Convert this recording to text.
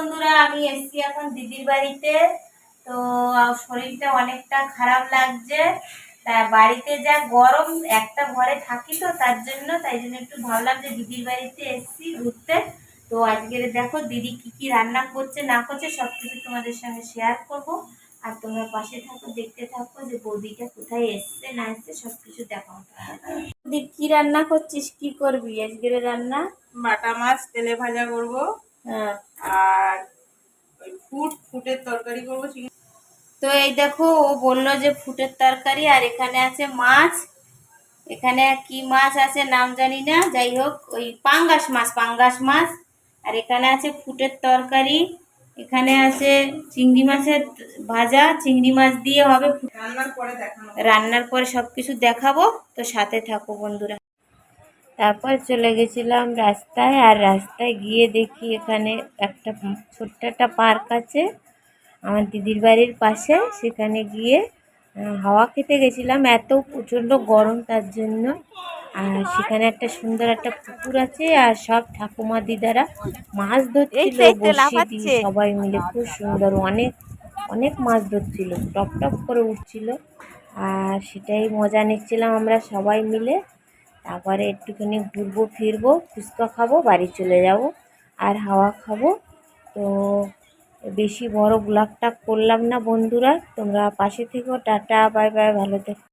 বন্ধুরা, আমি এসছি এখন দিদির বাড়িতে। তো শরীরটা অনেকটা খারাপ লাগছে। তা বাড়িতে যা গরম, একটা ঘরে থাকি তো তার জন্য, তাই জন্য একটু ভাবলাম যে দিদির বাড়িতে এসছি ঘুরতে। তো আজকে দেখো দিদি কি কি রান্না করছে, না করছে সব কিছু তোমাদের সঙ্গে শেয়ার করব। আর তোমরা পাশে থাকো, দেখতে থাকো যে বৌদিটা কোথায় এসছে, না এসছে সব কিছু দেখো দিদি কি রান্না করছিস? কি করবি আজকের রান্না? বাটা মাছ, তেলে ভাজা করব। হ্যাঁ আর ওই ফুট ফুটের তরকারি করব তো এই দেখো ও বলল যে ফুটের তরকারি আর এখানে আছে মাছ। এখানে কি মাছ আছে নাম জানি না যাই হোক ওই পাঙ্গাস মাছ পাঙ্গাস মাছ। আর এখানে আছে ফুটের তরকারি এখানে আছে চিংড়ি মাছের ভাজা চিংড়ি মাছ দিয়ে হবে রান্নার পরে দেখানো রান্নার পরে সব কিছু দেখাবো তো সাথে থাকো বন্ধুরা। তারপর চলে গেছিলাম রাস্তায় আর রাস্তায় গিয়ে দেখি এখানে একটা ছোট্ট একটা পার্ক আছে। আমার দিদির বাড়ির পাশে সেখানে গিয়ে হাওয়া খেতে গেছিলাম। এত প্রচণ্ড গরম তার জন্য। আর সেখানে একটা সুন্দর একটা পুকুর আছে আর সব ঠাকুমা দিদারা মাছ ধরছিল দিয়ে সবাই মিলে। খুব সুন্দর অনেক অনেক মাছ ধরছিল টপ টপ করে উঠছিল। আর সেটাই মজা নিচ্ছিলাম আমরা সবাই মিলে। তারপরে একটুখানি ঘুরবো, ফিরবো, ফুচকা খাব, বাড়ি চলে যাব, আর হাওয়া খাব। তো বেশি বড় ব্লগটা করলাম না বন্ধুরা, তোমরা পাশে থেকো, টাটা বাই বাই ভালো থেকো।